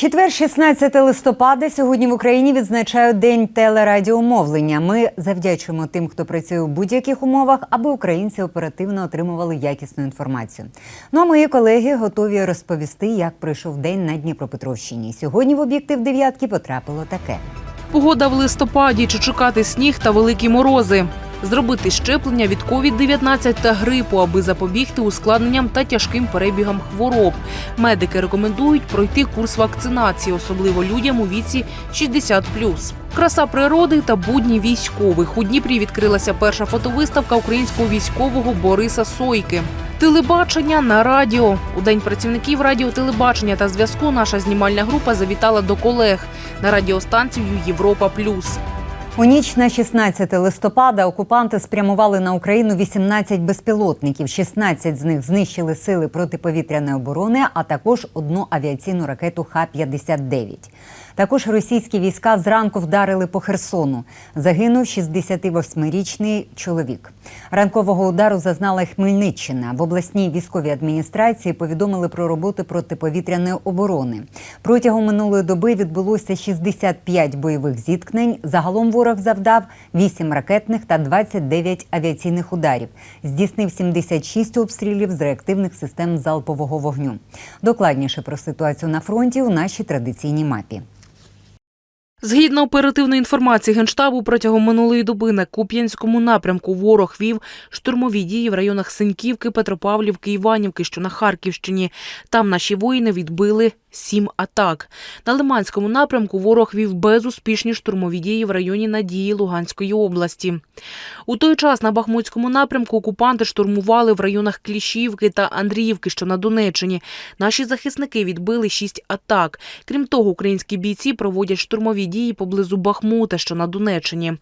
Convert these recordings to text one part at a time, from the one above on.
Четвер, 16 листопада. Сьогодні в Україні відзначають День телерадіомовлення. Ми завдячуємо тим, хто працює у будь-яких умовах, аби українці оперативно отримували якісну інформацію. Ну а мої колеги готові розповісти, як пройшов день на Дніпропетровщині. Сьогодні в об'єктив дев'ятки потрапило таке. Погода в листопаді чи чекати сніг та великі морози. Зробити щеплення від COVID-19 та грипу, аби запобігти ускладненням та тяжким перебігам хвороб. Медики рекомендують пройти курс вакцинації, особливо людям у віці 60+. Краса природи та будні військових. У Дніпрі відкрилася перша фотовиставка українського військового Бориса Сойки. Телебачення на радіо. У день працівників радіотелебачення та зв'язку наша знімальна група завітала до колег на радіостанцію Європа Плюс. У ніч на 16 листопада окупанти спрямували на Україну 18 безпілотників. 16 з них знищили сили протиповітряної оборони, а також одну авіаційну ракету Х-59. Також російські війська зранку вдарили по Херсону. Загинув 68-річний чоловік. Ранкового удару зазнала Хмельниччина. В обласній військовій адміністрації повідомили про роботу протиповітряної оборони. Протягом минулої доби відбулося 65 бойових зіткнень. Загалом ворог завдав 8 ракетних та 29 авіаційних ударів. Здійснив 76 обстрілів з реактивних систем залпового вогню. Докладніше про ситуацію на фронті у нашій традиційній мапі. Згідно оперативної інформації Генштабу, протягом минулої доби на Куп'янському напрямку ворог вів штурмові дії в районах Синьківки, Петропавлівки, Іванівки, що на Харківщині. Там наші воїни відбили сім атак. На Лиманському напрямку ворог вів безуспішні штурмові дії в районі Надії Луганської області. У той час на Бахмутському напрямку окупанти штурмували в районах Кліщівки та Андріївки, що на Донеччині. Наші захисники відбили шість атак. Крім того, українські бійці проводять штурмові дії поблизу Бахмута, що на Донеччині.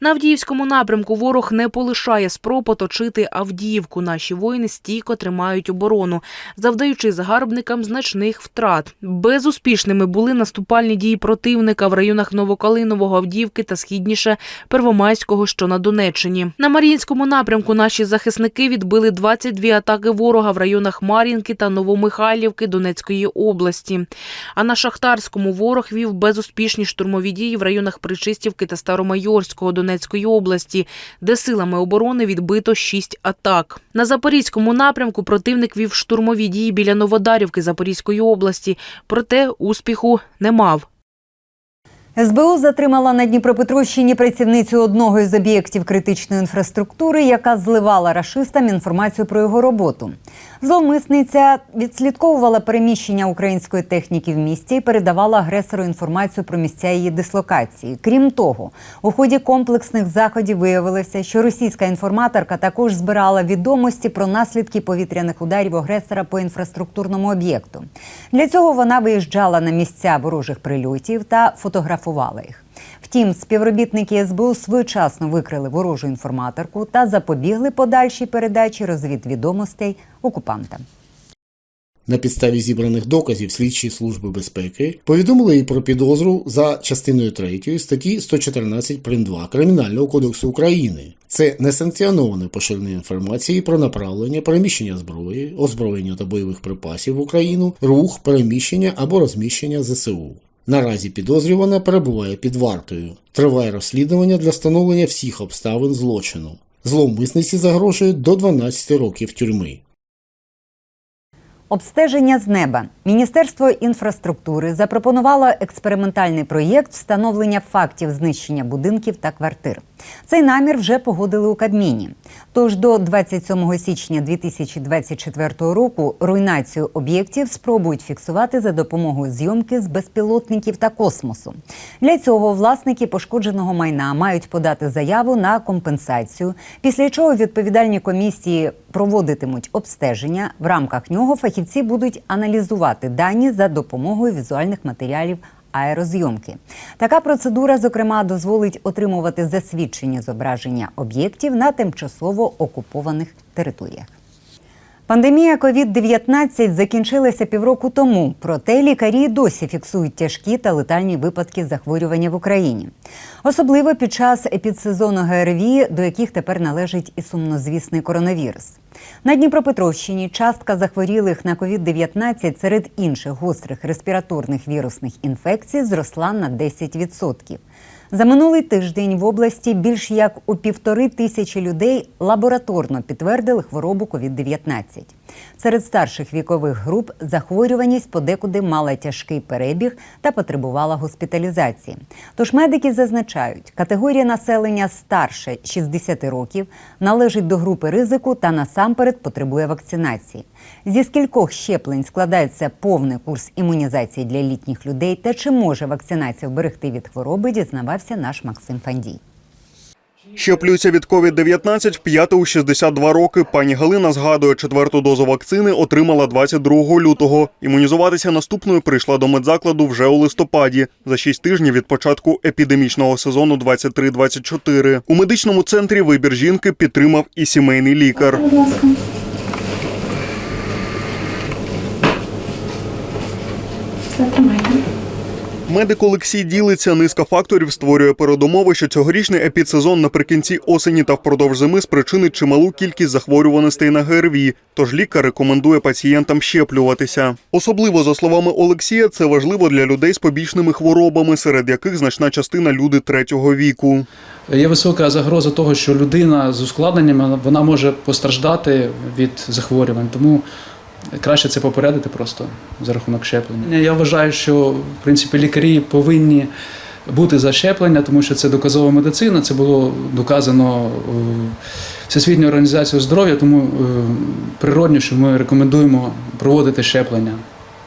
На Авдіївському напрямку ворог не полишає спроб оточити Авдіївку. Наші воїни стійко тримають оборону, завдаючи загарбникам значних втрат. Безуспішними були наступальні дії противника в районах Новокалинового, Авдіївки та східніше Первомайського, що на Донеччині. На Мар'їнському напрямку наші захисники відбили 22 атаки ворога в районах Мар'їнки та Новомихайлівки Донецької області. А на Шахтарському ворог вів безуспішні штурмові дії в районах Причистівки та Старомайорського Донецької області, де силами оборони відбито 6 атак. На Запорізькому напрямку противник вів штурмові дії біля Новодарівки Запорізької області, проте успіху не мав. СБУ затримала на Дніпропетровщині працівницю одного із об'єктів критичної інфраструктури, яка зливала рашистам інформацію про його роботу. Зловмисниця відслідковувала переміщення української техніки в місті і передавала агресору інформацію про місця її дислокації. Крім того, у ході комплексних заходів виявилося, що російська інформаторка також збирала відомості про наслідки повітряних ударів агресора по інфраструктурному об'єкту. Для цього вона виїжджала на місця ворожих прильотів та фотографувала їх. Втім, співробітники СБУ своєчасно викрили ворожу інформаторку та запобігли подальшій передачі розвідвідомостей окупантам. На підставі зібраних доказів слідчі служби безпеки повідомили їй про підозру за частиною 3 статті 114 прим. 2 Кримінального кодексу України. Це несанкціоноване поширення інформації про направлення, переміщення зброї, озброєння та бойових припасів в Україну, рух, переміщення або розміщення ЗСУ. Наразі підозрювана перебуває під вартою. Триває розслідування для встановлення всіх обставин злочину. Зловмисниці загрожує до 12 років тюрми. Обстеження з неба Міністерство інфраструктури запропонувало експериментальний проєкт встановлення фактів знищення будинків та квартир. Цей намір вже погодили у Кабміні. Тож до 27 січня 2024 року руйнацію об'єктів спробують фіксувати за допомогою зйомки з безпілотників та космосу. Для цього власники пошкодженого майна мають подати заяву на компенсацію, після чого відповідальні комісії проводитимуть обстеження. В рамках нього фахівці будуть аналізувати дані за допомогою візуальних матеріалів аерозйомки. Така процедура, зокрема, дозволить отримувати засвідчення зображення об'єктів на тимчасово окупованих територіях. Пандемія COVID-19 закінчилася півроку тому, проте лікарі досі фіксують тяжкі та летальні випадки захворювання в Україні. Особливо під час епідсезону ГРВІ, до яких тепер належить і сумнозвісний коронавірус. На Дніпропетровщині частка захворілих на COVID-19 серед інших гострих респіраторних вірусних інфекцій зросла на 10%. За минулий тиждень в області більш як у півтори тисячі людей лабораторно підтвердили хворобу COVID-19. Серед старших вікових груп захворюваність подекуди мала тяжкий перебіг та потребувала госпіталізації. Тож медики зазначають, категорія населення старше 60 років належить до групи ризику та насамперед потребує вакцинації. Зі скількох щеплень складається повний курс імунізації для літніх людей та чи може вакцинація вберегти від хвороби, дізнавався наш Максим Фандій. Щеплюється від COVID-19 п'яте у 62 роки. Пані Галина згадує, четверту дозу вакцини отримала 22 лютого. Імунізуватися наступною прийшла до медзакладу вже у листопаді, за 6 тижнів від початку епідемічного сезону 23-24. У медичному центрі вибір жінки підтримав і сімейний лікар. Медик Олексій ділиться, низка факторів створює передумови, що цьогорічний епідсезон наприкінці осені та впродовж зими спричинить чималу кількість захворюваностей на ГРВІ. Тож лікар рекомендує пацієнтам щеплюватися. Особливо, за словами Олексія, це важливо для людей з побічними хворобами, серед яких значна частина люди третього віку. Є висока загроза того, що людина з ускладненнями вона може постраждати від захворювань. Тому краще це попередити просто за рахунок щеплення. Я вважаю, що в принципі лікарі повинні бути за щеплення, тому що це доказова медицина. Це було доказано Всесвітньою організацією здоров'я, тому е, природньо, що ми рекомендуємо проводити щеплення.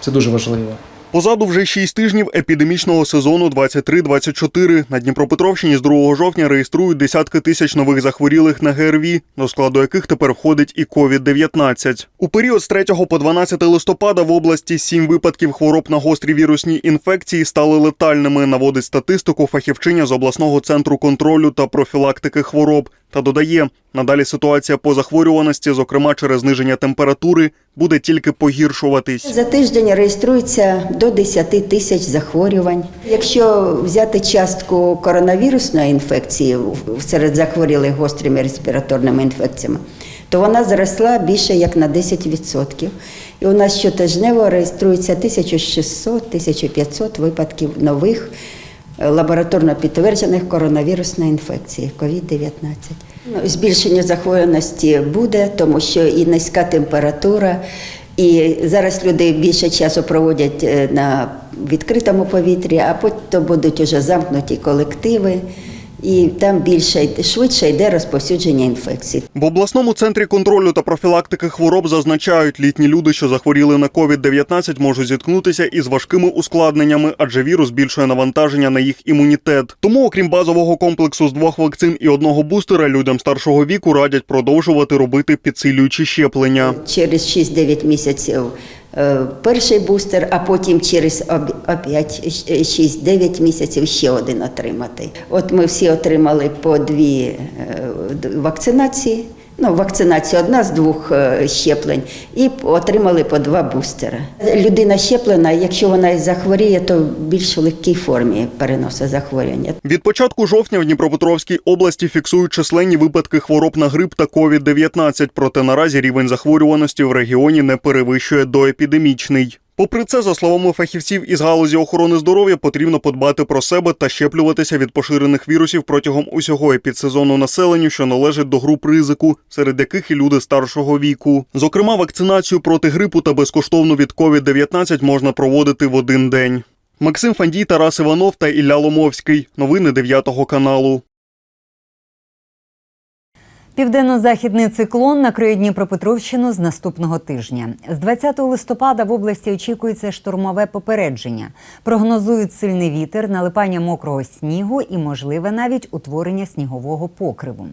Це дуже важливо. Позаду вже 6 тижнів епідемічного сезону 23-24. На Дніпропетровщині з 2 жовтня реєструють десятки тисяч нових захворілих на ГРВІ, до складу яких тепер входить і COVID-19. У період з 3 по 12 листопада в області 7 випадків хвороб на гострі вірусні інфекції стали летальними, наводить статистику фахівчиня з обласного центру контролю та профілактики хвороб. Та додає, надалі ситуація по захворюваності, зокрема через зниження температури, буде тільки погіршуватись. За тиждень реєструється до 10 тисяч захворювань. Якщо взяти частку коронавірусної інфекції серед захворілих гострими респіраторними інфекціями, то вона зросла більше як на 10%. І у нас щотижнево реєструється 1600-1500 випадків нових е, лабораторно підтверджених коронавірусної інфекції COVID-19. Ну, збільшення захворюваності буде, тому що і низька температура, і зараз люди більше часу проводять е, на відкритому повітрі, а потім будуть уже замкнуті колективи, і там більше швидше йде розповсюдження інфекцій. В обласному центрі контролю та профілактики хвороб зазначають, літні люди, що захворіли на COVID-19, можуть зіткнутися із важкими ускладненнями, адже вірус збільшує навантаження на їх імунітет. Тому, окрім базового комплексу з двох вакцин і одного бустера, людям старшого віку радять продовжувати робити підсилюючі щеплення. Через 6-9 місяців перший бустер, а потім через об- опять 6-9 місяців ще один отримати. От ми всі отримали по дві е, вакцинації. Ну, вакцинація одна з двох е, щеплень, і отримали по два бустера. Людина щеплена, якщо вона захворіє, то в більш легкій формі переносить захворювання. Від початку жовтня в Дніпропетровській області фіксують численні випадки хвороб на грип та COVID-19, проте наразі рівень захворюваності в регіоні не перевищує доепідемічний. Попри це, за словами фахівців із галузі охорони здоров'я, потрібно подбати про себе та щеплюватися від поширених вірусів протягом усього епідсезону населенню, що належить до груп ризику, серед яких і люди старшого віку. Зокрема, вакцинацію проти грипу та безкоштовну від COVID-19 можна проводити в один день. Максим Фандій, Тарас Іванов та Ілля Ломовський. Новини 9 каналу. Південно-західний циклон накриє Дніпропетровщину з наступного тижня. З 20 листопада в області очікується штурмове попередження. Прогнозують сильний вітер, налипання мокрого снігу і можливе навіть утворення снігового покриву.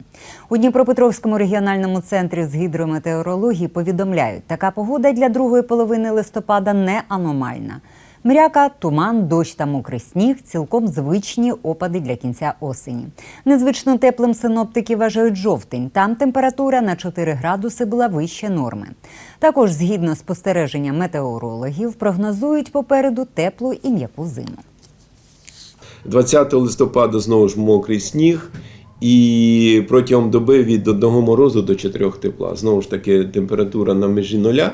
У Дніпропетровському регіональному центрі з гідрометеорології повідомляють, така погода для другої половини листопада не аномальна. Мряка, туман, дощ та мокрий сніг цілком звичні опади для кінця осені. Незвично теплим синоптики вважають жовтень. Там температура на 4 градуси була вище норми. Також, згідно спостереження метеорологів, прогнозують попереду теплу і м'яку зиму. 20 листопада знову ж мокрий сніг. І протягом доби від 1 морозу до 4 тепла. Знову ж таки, температура на межі нуля,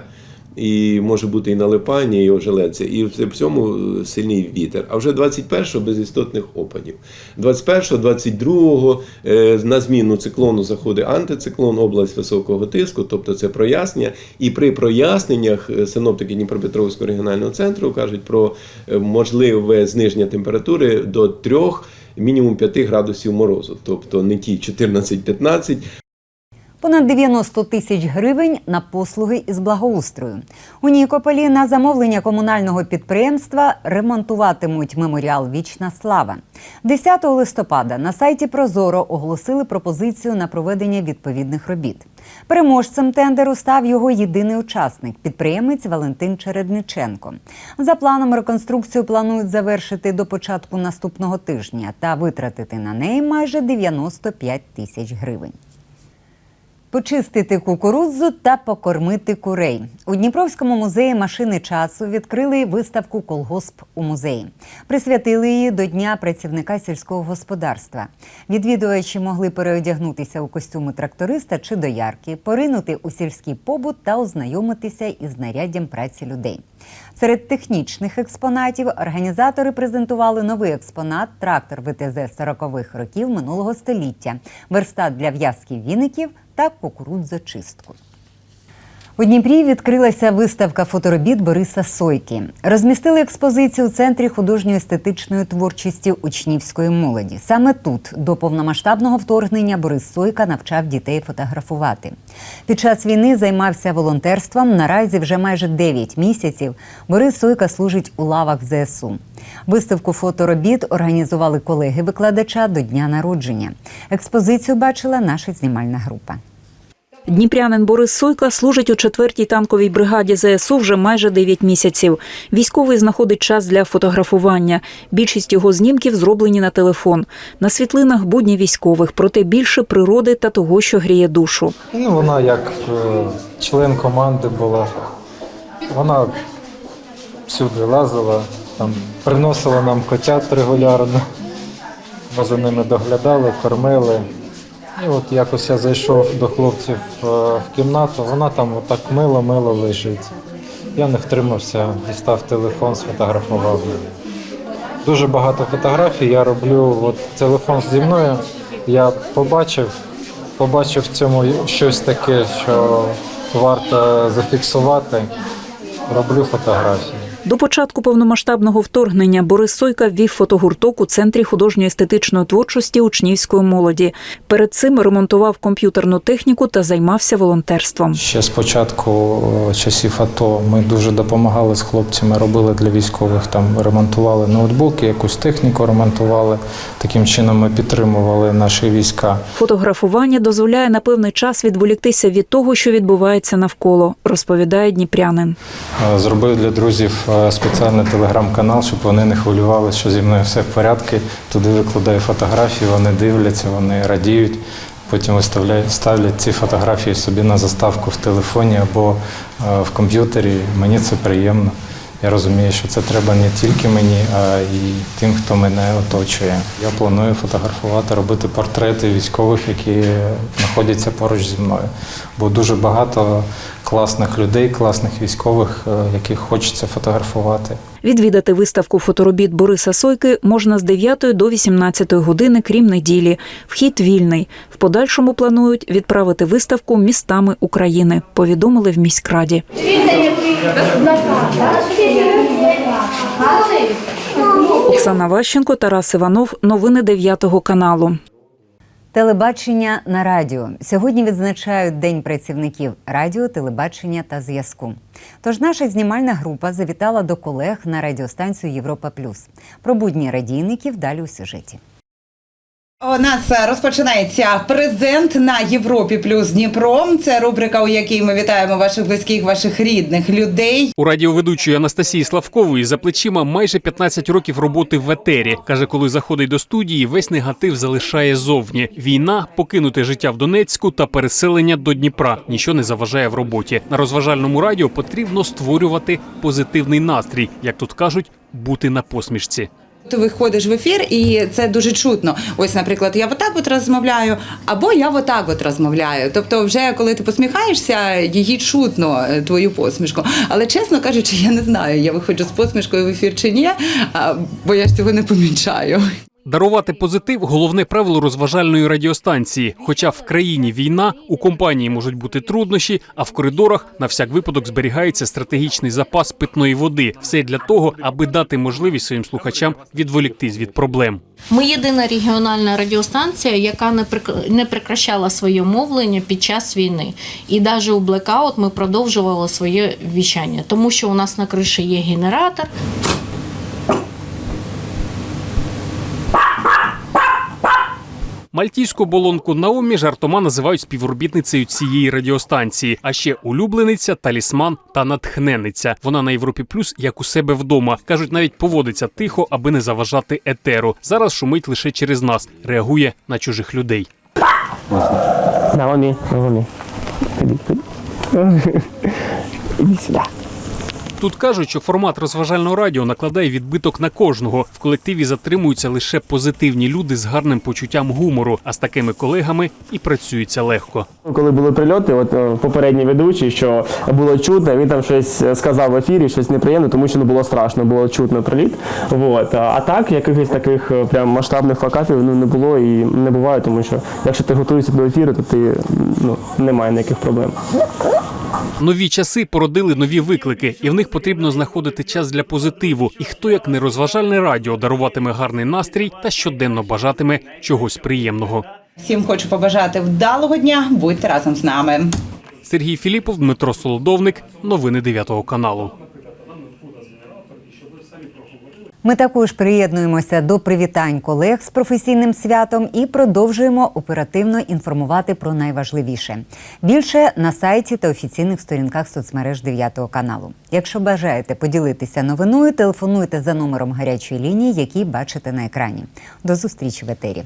і може бути і налипання, і ожеледця, і в цьому сильний вітер. А вже 21-го без істотних опадів. 21-го, 22-го е, на зміну циклону заходить антициклон, область високого тиску, тобто це прояснення. І при проясненнях е, синоптики Дніпропетровського регіонального центру кажуть про е, можливе зниження температури до 3 мінімум 5 градусів морозу, тобто не ті 14-15, Понад 90 тисяч гривень на послуги із благоустрою. У Нікополі на замовлення комунального підприємства ремонтуватимуть меморіал Вічна слава. 10 листопада на сайті Прозоро оголосили пропозицію на проведення відповідних робіт. Переможцем тендеру став його єдиний учасник підприємець Валентин Чередниченко. За планом реконструкцію планують завершити до початку наступного тижня та витратити на неї майже 95 тисяч гривень. Почистити кукурудзу та покормити курей у Дніпровському музеї машини часу відкрили виставку Колгосп у музеї. Присвятили її до Дня працівника сільського господарства. Відвідувачі могли переодягнутися у костюми тракториста чи доярки, поринути у сільський побут та ознайомитися із знаряддям праці людей. Серед технічних експонатів організатори презентували новий експонат трактор ВТЗ 40-х років минулого століття, верстат для в'язки віників та кукурудзочистку. У Дніпрі відкрилася виставка фоторобіт Бориса Сойки. Розмістили експозицію у центрі художньо-естетичної творчості учнівської молоді. Саме тут до повномасштабного вторгнення Борис Сойка навчав дітей фотографувати. Під час війни займався волонтерством. Наразі вже майже 9 місяців Борис Сойка служить у лавах ЗСУ. Виставку фоторобіт організували колеги викладача до дня народження. Експозицію бачила наша знімальна група. Дніпрянин Борис Сойка служить у 4-й танковій бригаді ЗСУ вже майже 9 місяців. Військовий знаходить час для фотографування. Більшість його знімків зроблені на телефон. На світлинах будні військових, проте більше природи та того, що гріє душу. Ну, вона як е, член команди була. Вона всюди лазила, там, приносила нам котят регулярно. Ми за ними доглядали, кормили. І от якось я зайшов до хлопців е, в кімнату, вона там отак мило-мило лежить. Я не втримався, дістав телефон, сфотографував. Дуже багато фотографій я роблю. От телефон зі мною. Я побачив, побачив в цьому щось таке, що варто зафіксувати. Роблю фотографії. До початку повномасштабного вторгнення Борис Сойка ввів фотогурток у центрі художньо-естетичної творчості учнівської молоді. Перед цим ремонтував комп'ютерну техніку та займався волонтерством. Ще з початку е, часів АТО ми дуже допомагали з хлопцями, робили для військових там ремонтували ноутбуки, якусь техніку ремонтували. Таким чином ми підтримували наші війська. Фотографування дозволяє на певний час відволіктися від того, що відбувається навколо, розповідає дніпрянин. Е, Зробив для друзів спеціальний телеграм-канал, щоб вони не хвилювалися, що зі мною все в порядку. Туди викладаю фотографії, вони дивляться, вони радіють. Потім виставляють, ставлять ці фотографії собі на заставку в телефоні або е, в комп'ютері. Мені це приємно. Я розумію, що це треба не тільки мені, а й тим, хто мене оточує. Я планую фотографувати, робити портрети військових, які знаходяться поруч зі мною. Бо дуже багато класних людей, класних військових, е, яких хочеться фотографувати. Відвідати виставку фоторобіт Бориса Сойки можна з 9 до 18 години, крім неділі. Вхід вільний. В подальшому планують відправити виставку містами України. Повідомили в міськраді. Оксана Ващенко, Тарас Іванов. Новини 9 каналу. Телебачення на радіо сьогодні відзначають День працівників радіо, телебачення та зв'язку. Тож наша знімальна група завітала до колег на радіостанцію Європа Плюс. Про будні радійників далі у сюжеті. У нас розпочинається презент на Європі плюс Дніпро. Це рубрика, у якій ми вітаємо ваших близьких, ваших рідних людей. У радіоведучої Анастасії Славкової за плечима майже 15 років роботи в етері. Каже, коли заходить до студії, весь негатив залишає зовні. Війна, покинуте життя в Донецьку та переселення до Дніпра. Ніщо не заважає в роботі. На розважальному радіо потрібно створювати позитивний настрій, як тут кажуть, бути на посмішці. Ти виходиш в ефір, і це дуже чутно. Ось, наприклад, я отак от розмовляю, або я отак от розмовляю. Тобто, вже коли ти посміхаєшся, її чутно е, твою посмішку. Але чесно кажучи, я не знаю, я виходжу з посмішкою в ефір чи ні, бо я ж цього не помічаю. Дарувати позитив головне правило розважальної радіостанції. Хоча в країні війна, у компанії можуть бути труднощі, а в коридорах на всяк випадок зберігається стратегічний запас питної води. Все для того, аби дати можливість своїм слухачам відволіктись від проблем. Ми єдина регіональна радіостанція, яка не не прекращала своє мовлення під час війни. І навіть у блекаут ми продовжували своє віщання, тому що у нас на криші є генератор. Мальтійську болонку Наомі жартома називають співробітницею цієї радіостанції, а ще улюблениця, талісман та натхненниця. Вона на Європі Плюс як у себе вдома. кажуть, навіть поводиться тихо, аби не заважати етеру. Зараз шумить лише через нас, реагує на чужих людей. Наомі, Наомі. Іди, сюди. Тут кажуть, що формат розважального радіо накладає відбиток на кожного. В колективі затримуються лише позитивні люди з гарним почуттям гумору, а з такими колегами і працюється легко. Коли були прильоти, от е, попередній ведучий, що було чутно, він там щось сказав в ефірі, щось неприємне, тому що не було страшно, було чутно приліт. Вот. А так, якихось таких е, прям масштабних факапів ну, не було і не буває, тому що якщо ти готуєшся до ефіру, то ти ну, немає ніяких проблем. Нові часи породили нові виклики, і в них потрібно знаходити час для позитиву. І хто як не розважальне радіо даруватиме гарний настрій та щоденно бажатиме чогось приємного. Всім хочу побажати вдалого дня. Будьте разом з нами. Сергій Філіпов, Дмитро Солодовник, новини 9 каналу. Ми також приєднуємося до привітань колег з професійним святом і продовжуємо оперативно інформувати про найважливіше. Більше на сайті та офіційних сторінках соцмереж 9 каналу. Якщо бажаєте поділитися новиною, телефонуйте за номером гарячої лінії, який бачите на екрані. До зустрічі в етері.